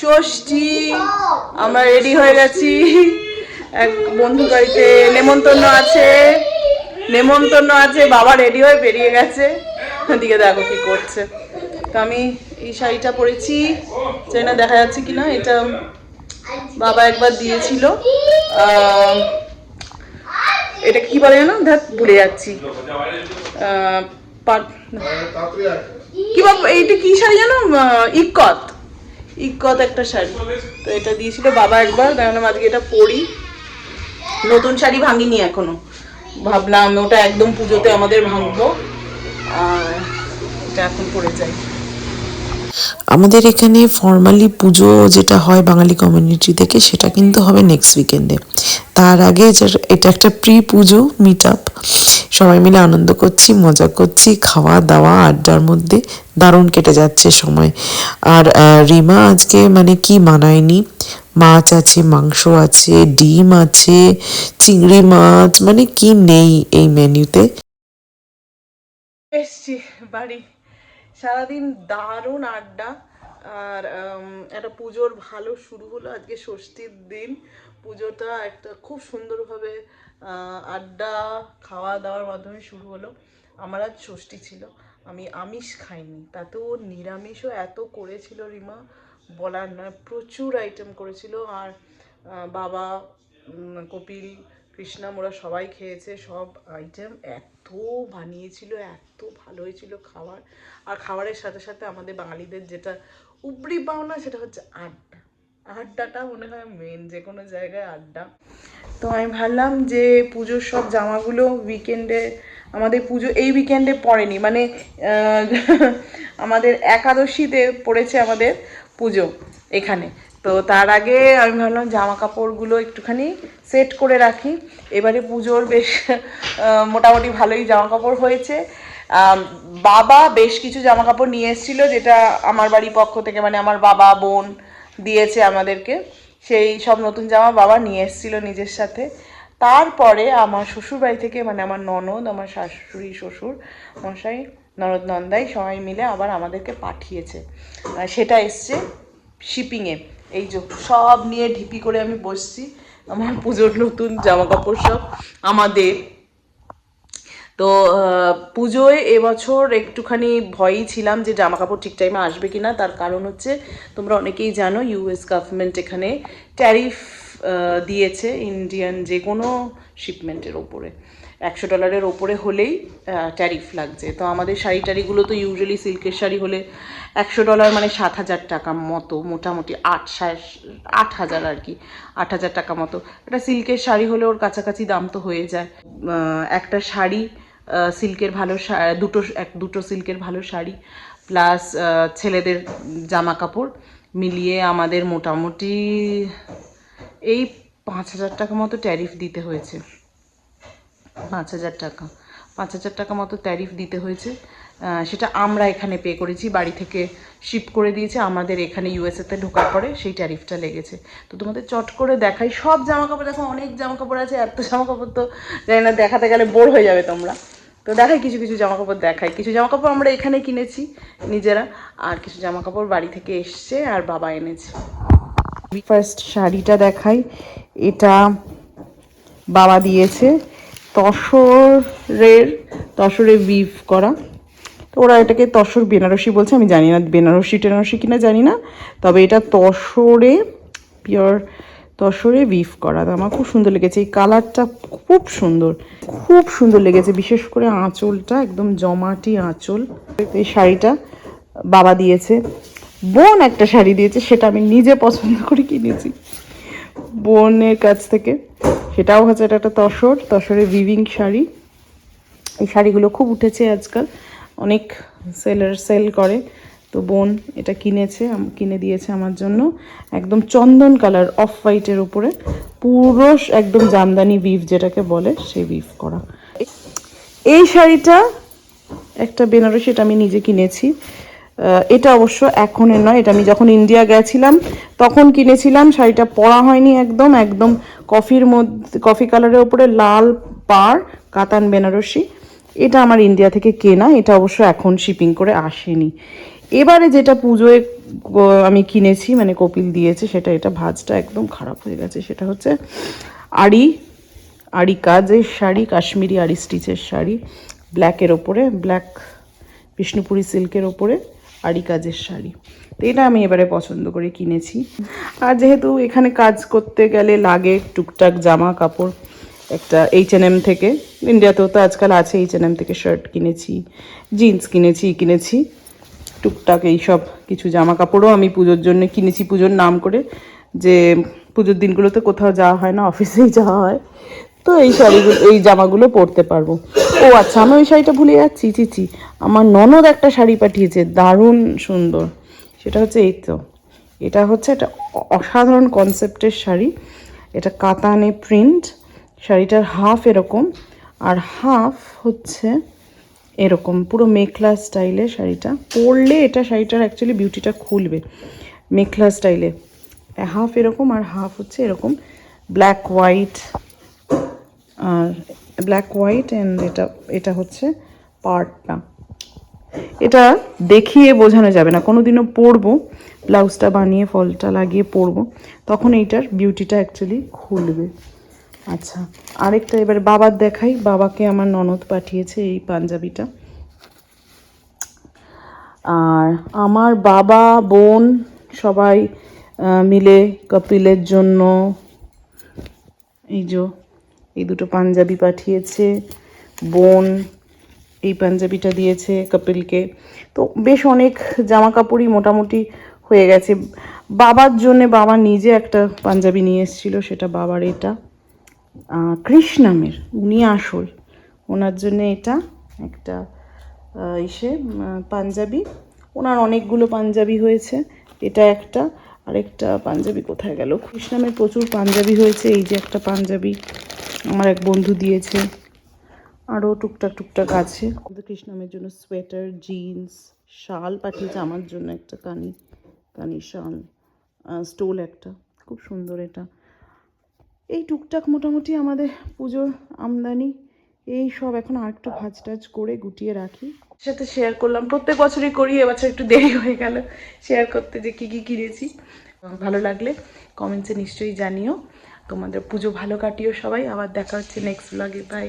ষষ্ঠী। আমরা রেডি হয়ে গেছি। এক বন্ধু বাড়িতে নেমন্তন্ন আছে। নেমন্তন্ন আছে বাবা রেডি হয়ে বেরিয়ে গেছে। দিকে দেখো কি করছে। তো আমি এই শাড়িটা পরেছি। জানি না দেখা যাচ্ছে কিনা এটা বাবা একবার দিয়েছিল। এটা কি বলে জানো? দেখ ভুলে যাচ্ছি। কি বাবা এইটা কি শাড়ি জানো? আহ, ইক্কত একটা শাড়ি। তো এটা দিয়েছিল বাবা একবার দেখলাম আজকে এটা পরি। নতুন শাড়ি ভাঙিনি এখনও। ভাবলাম ওটা একদম পুজোতে আমাদের ভাঙবো। আর এটা এখন পরে যাই। আমাদের এখানে ফর্মালি পুজো যেটা হয় বাঙালি কমিউনিটি থেকে, সেটা কিন্তু হবে নেক্সট উইকেন্ডে তার আগে এটা একটা প্রি পুজো মিট আপ সবাই মিলে আনন্দ করছি, মজা করছি, খাওয়া দাওয়া, আড্ডার মধ্যে দারুণ কেটে যাচ্ছে সময়। আর রিমা আজকে মানে কি মানায়নি? মাছ আছে, মাংস আছে, ডিম আছে, চিংড়ি মাছ মানে কি নেই এই মেনুতে? এসছি বাড়ি। সারাদিন দারুণ আড্ডা। আর একটা পুজোর ভালো শুরু হলো আজকে ষষ্ঠীর দিন। পুজোটা একটা খুব সুন্দরভাবে আড্ডা খাওয়া দাওয়ার মাধ্যমে শুরু হলো। আমার আজ ষষ্ঠী ছিল, আমি আমিষ খাইনি। তাতেও নিরামিষও এত করেছিল রিমা, বলার নয়, প্রচুর আইটেম করেছিল। আর বাবা কপিল কৃষ্ণাম ওরা সবাই খেয়েছে, সব আইটেম এত বানিয়েছিল, এত ভালো হয়েছিল খাবার আর খাবারের সাথে সাথে আমাদের বাঙালিদের যেটা উপরি পাওনা, সেটা হচ্ছে আড্ডা। আড্ডাটা মনে হয় মেন যে কোনো জায়গায় আড্ডা। তো আমি ভাবলাম যে পুজোর সব জামাগুলো উইকেন্ডে আমাদের পুজো এই উইকেন্ডে পড়েনি মানে আমাদের একাদশীতে পড়েছে আমাদের পুজো এখানে। তো তার আগে আমি ভাবলাম জামা কাপড়গুলো একটুখানি সেট করে রাখি। এবারে পুজোর বেশ মোটামুটি ভালোই জামা কাপড় হয়েছে বাবা বেশ কিছু জামা কাপড় নিয়ে এসেছিল, যেটা আমার বাড়ির পক্ষ থেকে মানে আমার বাবা, বোন দিয়েছে আমাদেরকে। সেই সব নতুন জামা বাবা নিয়ে এসেছিল নিজের সাথে। তারপরে আমার শ্বশুর বাড়ি থেকে মানে আমার ননদ, আমার শাশুড়ি, শ্বশুর মশাই, ননদ, নন্দাই সবাই মিলে আবার আমাদেরকে পাঠিয়েছে। সেটা এসছে শিপিংয়ে। এই যে সব নিয়ে ঢিপি করে আমি বসছি। আমার পুজোর নতুন জামা কাপড় সব আমাদের। তো পুজোয় এবছর একটুখানি ভয়ই ছিলাম যে জামা কাপড় ঠিক টাইমে আসবে কি না তার কারণ হচ্ছে, তোমরা অনেকেই জানো ইউএস গভর্নমেন্ট এখানে ট্যারিফ দিয়েছে ইন্ডিয়ান যে কোনো শিপমেন্টের ওপরে। একশো ডলারের ওপরে হলেই ট্যারিফ লাগছে। তো আমাদের শাড়ি টাড়িগুলো তো ইউজুয়ালি সিল্কের শাড়ি হলে একশো ডলার মানে সাত হাজার টাকা মতো, মোটামুটি আট আট হাজার আর কি, আট হাজার টাকা মতো। একটা সিল্কের শাড়ি হলে ওর কাছাকাছি দাম তো হয়ে যায়। একটা শাড়ি সিল্কের ভালো দুটো এক দুটো সিল্কের ভালো শাড়ি, প্লাস ছেলেদের জামা কাপড় মিলিয়ে আমাদের মোটামুটি এই পাঁচ হাজার টাকা মতো ট্যারিফ দিতে হয়েছে। পাঁচ হাজার টাকা। পাঁচ হাজার টাকা মতো ট্যারিফ দিতে হয়েছে। সেটা আমরা এখানে পে করেছি, বাড়ি থেকে শিপ করে দিয়েছে, আমাদের এখানে ইউএসএতে ঢোকার পরে সেই ট্যারিফটা লেগেছে। তো তোমাদের চট করে দেখাই, সব জামা কাপড় দেখো, অনেক জামা কাপড় আছে, এত জামা কাপড় তো জানি না, দেখাতে গেলে বোর হয়ে যাবে তোমরা। তো দেখাই, কিছু কিছু জামা কাপড় দেখাই। কিছু জামা কাপড় আমরা এখানে কিনেছি, নিজেরা। আর কিছু জামা কাপড় বাড়ি থেকে এসছে আর বাবা এনেছে। ফার্স্ট শাড়িটা দেখাই। এটা বাবা দিয়েছে তসরের তসরে উইভ করা। তো ওরা এটাকে তসর বেনারসি বলছে, আমি জানি না বেনারসি টেনারসি কিনা জানি না। তবে এটা তসরে পিওর তসরে উইভ করা। আমার খুব সুন্দর লেগেছে। এই কালারটা খুব সুন্দর। খুব সুন্দর লেগেছে। বিশেষ করে আঁচলটা, একদম জমাটি আঁচল। এই শাড়িটা বাবা দিয়েছে। বোন একটা শাড়ি দিয়েছে, সেটা আমি নিজে পছন্দ করে কিনেছি। বোনের কাছ থেকে। সেটাও হচ্ছে এটা একটা তসর, তসরে উইভিং শাড়ি। এই শাড়িগুলো খুব উঠেছে আজকাল। অনেক সেলার সেল করে। তো বোন এটা কিনেছে কিনে দিয়েছে আমার জন্য। একদম চন্দন কালার, অফ হোয়াইটের উপরে। পুরো একদম জামদানি বিফ যেটাকে বলে, সেই বিফ করা। এই শাড়িটা একটা বেনারসি, এটা আমি নিজে কিনেছি। এটা অবশ্য এখনের নয়, এটা আমি যখন ইন্ডিয়া গেছিলাম, তখন কিনেছিলাম। শাড়িটা পরা হয়নি একদম একদম কফির মধ্যে কফি কালারের উপরে লাল পাড় কাতান বেনারসি। এটা আমার ইন্ডিয়া থেকে কেনা, এটা অবশ্য এখন শিপিং করে আসেনি। এবারে যেটা পুজোয় আমি কিনেছি মানে কপিল দিয়েছে, সেটা, এটা ভাজটা একদম খারাপ হয়ে গেছে। সেটা হচ্ছে আড়ি আড়ি কাজের শাড়ি, কাশ্মীরি আড়ি স্টিচের শাড়ি, ব্ল্যাকের ওপরে, ব্ল্যাক বিষ্ণুপুরি সিল্কের ওপরে আড়ি কাজের শাড়ি। তো এটা আমি এবারে পছন্দ করে কিনেছি। আর যেহেতু এখানে কাজ করতে গেলে লাগে টুকটাক জামা কাপড়, একটা এইচ এন এম থেকে, ইন্ডিয়াতেও তো আজকাল আছে এইচ এন এম থেকে শার্ট কিনেছি জিন্স কিনেছি কিনেছি। টুকটাক এইসব কিছু জামা কাপড়ও আমি পুজোর জন্য কিনেছি, পুজোর নাম করে। যে পুজোর দিনগুলোতে কোথাও যাওয়া হয় না, অফিসেই যাওয়া হয়। তো এই শাড়িগুলো এই জামাগুলো পরতে পারব। ও আচ্ছা আমি ওই শাড়িটা ভুলে যাচ্ছি চিচি আমার ননদ একটা শাড়ি পাঠিয়েছে, দারুণ সুন্দর। সেটা হচ্ছে এই তো। এটা হচ্ছে একটা অসাধারণ কনসেপ্টের শাড়ি। এটা কাতানে প্রিন্ট শাড়িটার হাফ এরকম। আর হাফ হচ্ছে এরকম, পুরো মেখলা স্টাইলে শাড়িটা। পরলে এটা শাড়িটার অ্যাকচুয়ালি বিউটিটা খুলবে, মেখলা স্টাইলে। হাফ এরকম আর হাফ হচ্ছে এরকম ব্ল্যাক হোয়াইট আর ব্ল্যাক হোয়াইট অ্যান্ড এটা এটা হচ্ছে পার্টটা এটা দেখিয়ে বোঝানো যাবে না, কোনোদিনও পরবো, ব্লাউজটা বানিয়ে, ফলটা লাগিয়ে পরবো, তখন এইটার বিউটিটা অ্যাকচুয়ালি খুলবে। আচ্ছা আরেকটা এবার বাবার দেখাই। বাবাকে আমার ননদ পাঠিয়েছে এই পাঞ্জাবিটা। আর আমার বাবা, বোন সবাই মিলে কপিলের জন্য এই যে, এই দুটো পাঞ্জাবি পাঠিয়েছে। বোন এই পাঞ্জাবিটা দিয়েছে কপিলকে। তো বেশ অনেক জামা কাপড়ই মোটামুটি হয়ে গেছে। বাবার জন্যে বাবা নিজে একটা পাঞ্জাবি নিয়ে এসেছিল, সেটা বাবার এটা। কৃষ্ণামের, উনি আসল। ওনার জন্য এটা একটা ইসে পাঞ্জাবি। ওনার অনেকগুলো পাঞ্জাবি হয়েছে। এটা একটা, আরেকটা পাঞ্জাবি কোথায় গেল? কৃষ্ণামের প্রচুর পাঞ্জাবি হয়েছে। এই যে একটা পাঞ্জাবি আমার এক বন্ধু দিয়েছে। আরও টুকটাক টুকটাক আছে। কৃষ্ণামের জন্য সোয়েটার, জিন্স, শাল পাঠিয়েছে। আমার জন্য একটা কানি কানি শাল স্টোল একটা। খুব সুন্দর এটা। এই টুকটাক মোটামুটি আমাদের পুজোর আমদানি, এই সব এখন আর একটু ভাজ টাজ করে গুটিয়ে রাখি। সাথে শেয়ার করলাম, প্রত্যেক বছরই করি, এবছর একটু দেরি হয়ে গেল শেয়ার করতে যে কী কী কিনেছি। ভালো লাগলে কমেন্টসে নিশ্চয়ই জানিও। তোমাদের পুজো ভালো কাটিও সবাই, আবার দেখা হচ্ছে নেক্সট ব্লগে বাই